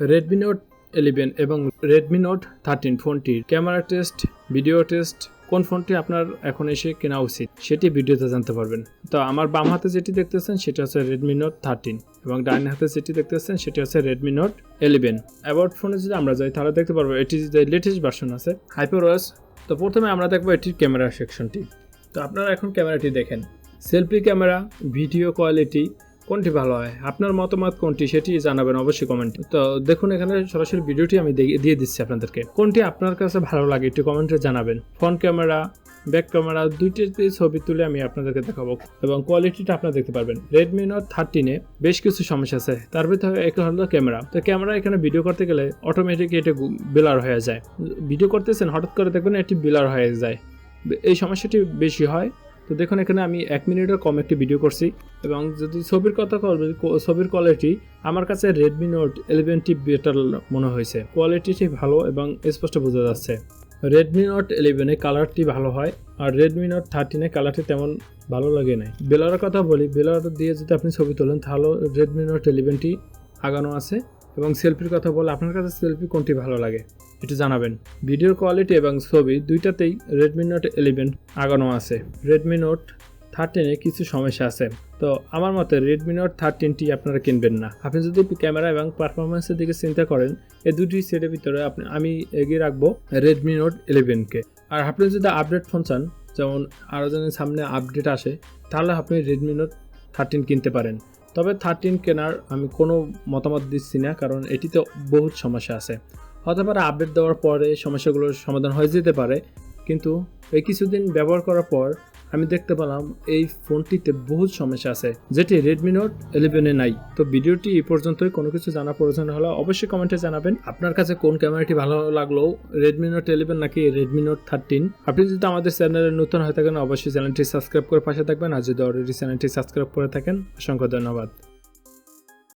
Redmi Note eleven এবং Redmi Note thirteen ফোনটির camera test video test কোন ফোনটি আপনার এখন এসে কেনা উচিত, সেটি ভিডিওতে জানতে পারবেন। তো আমার বাম হাতে যেটি দেখতেছেন, সেটি হচ্ছে রেডমি নোট থার্টিন এবং ডান হাতে যেটি দেখতেছেন, সেটি হচ্ছে রেডমি নোট ইলেভেন অ্যাবাউট ফোনে যদি আমরা যাই, তাহলে দেখতে পারব এটি যে লেটেস্ট ভার্সন আছে হাইপারওয়াস তো প্রথমে আমরা দেখব এটির ক্যামেরা সেকশনটি তো আপনারা এখন ক্যামেরাটি দেখেন। সেলফি ক্যামেরা ভিডিও কোয়ালিটি কোনটি ভালো হয়? আপনার মতামত কোনটি সেটি জানাবেন অবশ্যই কমেন্টে। তো দেখুন এখানে সরাসরি ভিডিওটি আমি দিয়ে- দিচ্ছি আপনাদেরকে। কোনটি আপনার কাছে ভালো লাগে একটু কমেন্টে জানাবেন। ফ্রন্ট ক্যামেরা, ব্যাক ক্যামেরা দুইটিতে ছবি তুলে আমি আপনাদেরকে দেখাবো এবং কোয়ালিটিটা আপনারা দেখতে পারবেন। রেডমি নোট থার্টিনে বেশ কিছু সমস্যা আছে। তার ভিতরে একটা হলো ক্যামেরা। তো ক্যামেরা এখানে ভিডিও করতে গেলে অটোমেটিক এটা বিলার হয়ে যায়। ভিডিও করতেছেন, হঠাৎ করে দেখবেন এটি বিলার হয়ে যায়। এই সমস্যাটি বেশি হয়। তো দেখুন, এখানে আমি এক মিনিটের কম একটি ভিডিও করছি। এবং যদি ছবির কথা বলবি ছবির কোয়ালিটি আমার কাছে রেডমি নোট ইলেভেনটি বেটার মনে হয়েছে। কোয়ালিটিটি ভালো এবং স্পষ্ট বোঝা যাচ্ছে। রেডমি নোট ইলেভেনে কালারটি ভালো হয়, আর রেডমি নোট থার্টিনে কালারটি তেমন ভালো লাগে নাই। বেলারের কথা বলি বেলার দিয়ে যদি আপনি ছবি তোলেন, তাহলে রেডমি নোট ইলেভেনটি আগানো আছে। এবং সেলফির কথা বলে আপনার কাছে সেলফি কোনটি ভালো লাগে, একটু জানাবেন। ভিডিওর কোয়ালিটি এবং ছবি দুইটাতেই রেডমি নোট ইলেভেন আগানো আছে। রেডমি নোট থার্টিনে কিছু সমস্যা আছে। তো আমার মতে রেডমি নোট থার্টিনটি আপনারা কিনবেন না। আপনি যদি ক্যামেরা এবং পারফরমেন্সের দিকে চিন্তা করেন, এই দুটি সেটের ভিতরে আপনি, আমি এগিয়ে রাখব রেডমি নোট ইলেভেনকে আর আপনি যদি আপডেট ফোন চান, যেমন আরও যেন সামনে আপডেট আসে, তাহলে আপনি রেডমি নোট থার্টিন কিনতে পারেন। তবে থার্টিন কেনার আমি কোনো মতামত দিচ্ছি না, কারণ এটিতে বহুত সমস্যা আছে। হতে পারে আপডেট দেওয়ার পরে সমস্যাগুলোর সমাধান হয়ে যেতে পারে, কিন্তু এই কিছুদিন ব্যবহার করার পর আমি দেখতে পেলাম এই ফোনটিতে বহু সমস্যা আছে, যেটি রেডমি নোট ইলেভেনে নাই। তো ভিডিওটি এই পর্যন্তই। কোনো কিছু জানা প্রয়োজন হলে অবশ্যই কমেন্টে জানাবেন। আপনার কাছে কোন ক্যামেরাটি ভালো লাগল রেডমি নোট ইলেভেন নাকি রেডমি নোট থার্টিন আপনি যদি আমাদের চ্যানেলে নতুন হয়ে থাকেন, অবশ্যই চ্যানেলটি সাবস্ক্রাইব করে পাশে থাকবেন। আর যদি অলরেডি চ্যানেলটি সাবস্ক্রাইব করে থাকেন, অসংখ্য ধন্যবাদ।